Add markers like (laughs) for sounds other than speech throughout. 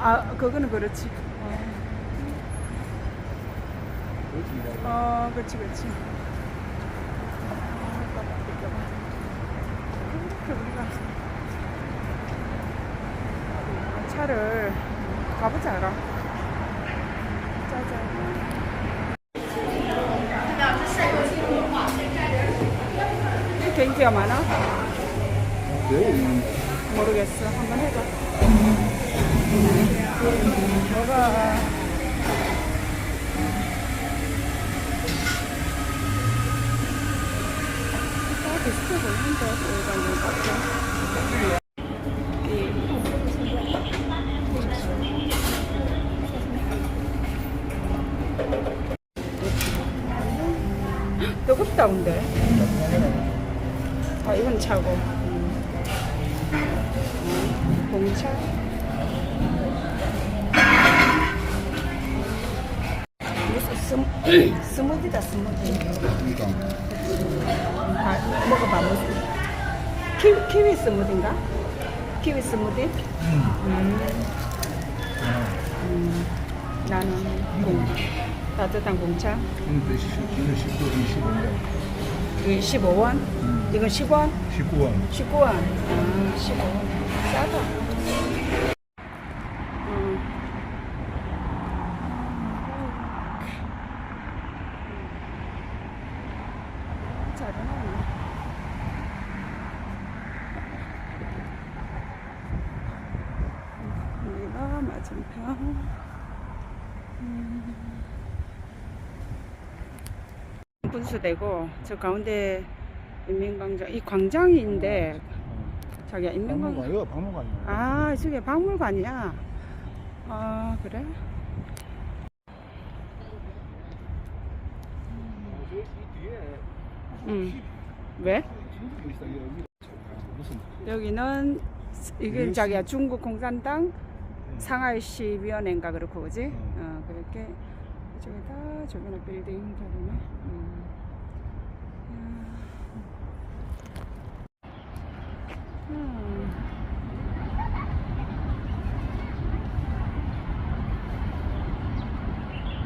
아, 그거는 그렇지. 어, 어 그렇지, 그렇지. 이렇게 우리가 차를 가보자, 짜잔. 이렇게 인기가 많아? 모르겠어. 한번 해봐. 뭐가 다 비슷해 보이는데 일반인 같아. 뜨겁다 근데. 아 이건 차고. 음, 공차. 무슨 스무, 스무디다 스무디. 다 먹어봐 무슨 키위, 키위 스무디인가? 키위 스무디? 음. 음. 나는 공 따뜻한 공차 19, 25인데. 이거 15원 이건 10원 19원. 19원 아 15원 싸다 음. 잘 해놨네 여기가 맞은편 음. 분수되고 저 가운데 인민광장 이 광장인데 자기야 인민광장 박물관, 이거 박물관이야. 아 저게 박물관이야 아 그래 이 뒤에 응 왜? 여기 여기는 이게 네, 자기야 중국 공산당 상하이시 위원회인가 그렇고 그지? 음. 어 그렇게 저기다 저기는 빌딩 저기네 음. 음.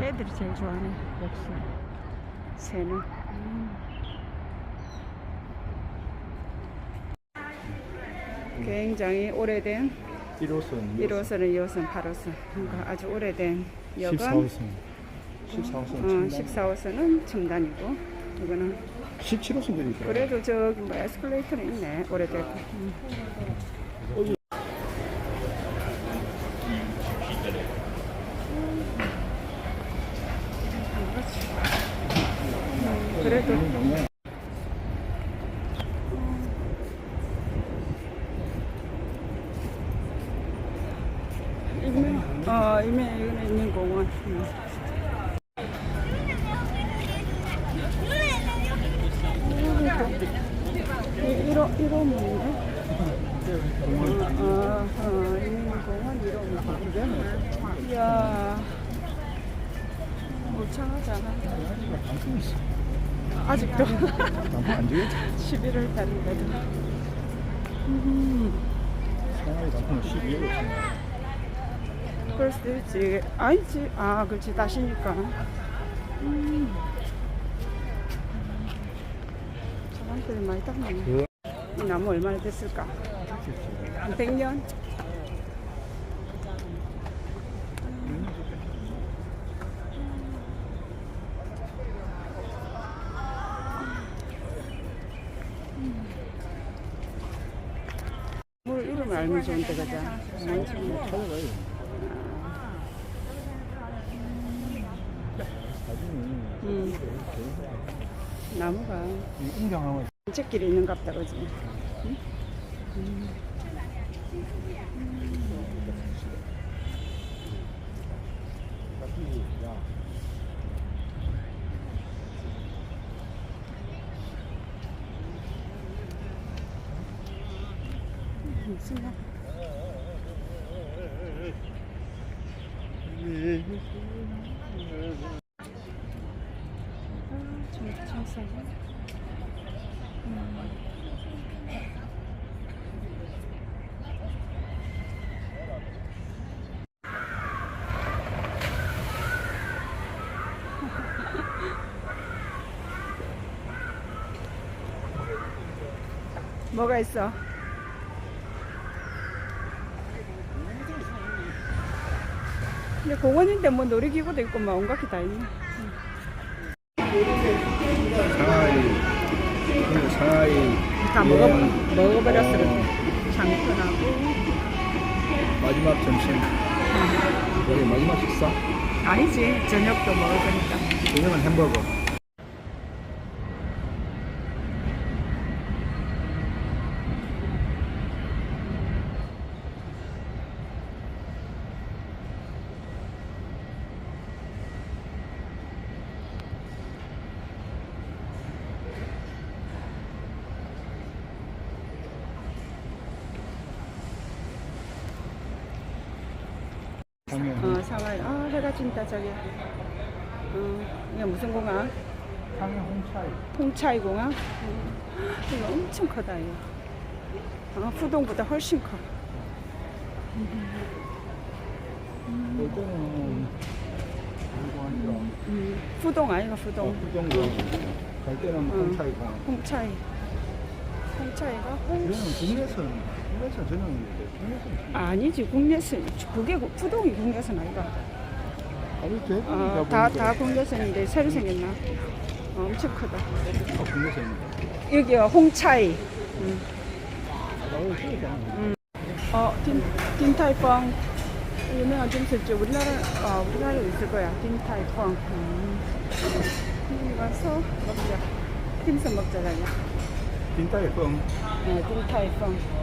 애들이 제일 좋아하네 역시 새는 음. 굉장히 오래된 1호선, 1호선은 2호선, 8호선 그러니까 아주 오래된 역은 14호선. 14호선. 어, 14호선은 첨단이고 이거는 17호선 들이 있어. 그래도 저기 뭐 에스컬레이터는 있네 오래되고 음. 음, 그래도 이면 어 이면 여기는 인민 공원 (laughs) 음. 이 1호 1호문인데 인민공원 1호문 이야 울창하잖아 아직도 단풍 안 지겠지? 11월 달인데도 음. 상하이 단풍은 12월. 그럴 수도 있지. 아니지. 아, 그렇지. 다시니까. 음. 사람들이 많이 닦네. 그이 나무 얼마나 됐을까? 한 100년? 물 이름을 알면 좋은데, 그죠? 많지 뭐. 찾아가요. 사진이 음, 나무가 이 웅장하면 산책길이 있는가 보다, 그지? 야. 무슨 말? 비싸지? 뭐가 있어? 근데 공원인데 뭐 놀이기구도 있고 막 온갖 게 다 있네. 응. 하이. 그리고 상하이. 다 먹어 여행, 먹어버렸어. 어, 장편하고 마지막 점심. 여기 마지막 식사. 아니지 저녁도 먹을 거니까. 저녁은 햄버거. 어 사와이. 아 해가 진다 저기. 어 이게 무슨 공항? 상해 홍차이. 홍차이 공항. 음. 이거 엄청 크다 이거. 어, 푸동보다 훨씬 커. 이거 아니라 음, 푸동 아이가 어, 푸동. 부정공. 갈 때는 응. 홍차이공. 홍차이. 홍차이가 이거는 훨씬. 국내선, 국내선 전용인데 국내선 아니지 국내선. 그게 구- 푸동이 국내선 아이가. 아니 대부분 어, 다, 다 국내선인데 새로 생겼나? 어, 엄청 크다. 다 국내선입니다. 여기요 홍차이. 음. 어, 딘, 딘타이펑. 유명한 딤술집 우리나라, 어, 우리나라에 있을 거야. 딘타이펑. 음. 여기 가서 먹자. 딤섬 먹자, 자기야. 빈타의 뻥. 어, 딘타이펑.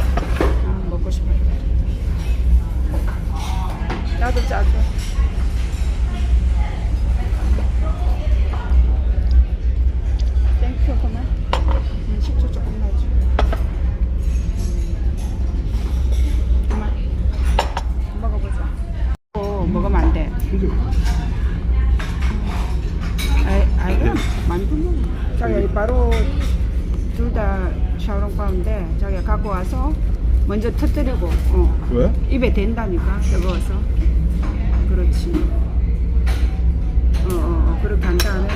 오, 먹으면 안돼. 그죠? 아이, 아이고 만두 먹어. 자기 바로 둘 다 샤오롱바오인데 자기가 갖고 와서 먼저 터뜨리고 어, 왜? 입에 댄다니까 뜨거워서. 그렇지. 어 어 어, 어, 그렇게 한 다음에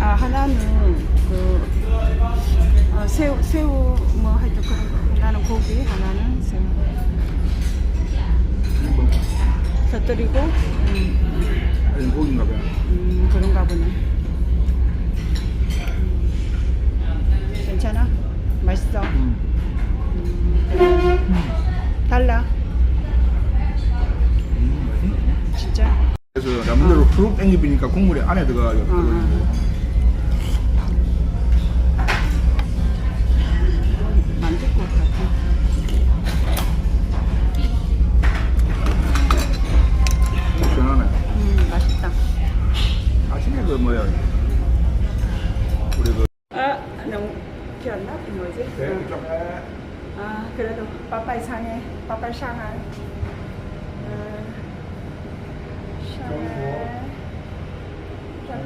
아 하나는 그 어, 새우 새우 뭐 하여튼 그런 거. 나는 고기 하나는 새우. 뭐, 곁들이고 음, 아니 고기인가 봐요. 음, 그런가 보네. 음, 괜찮아? 맛있어? 음. 음, 달라 음, 맛있네. 진짜 그래서 라면대로 훅 땡기니까 국물이 안에 들어가요. 어. 만들 것 같아 시원하네. 음 맛있다 아침에 그 뭐야? 우리 그 아 너무? 뭐지? 배 어. 아 그래도 빠빠이 상해 빠빠이 상하이 어, 샹하이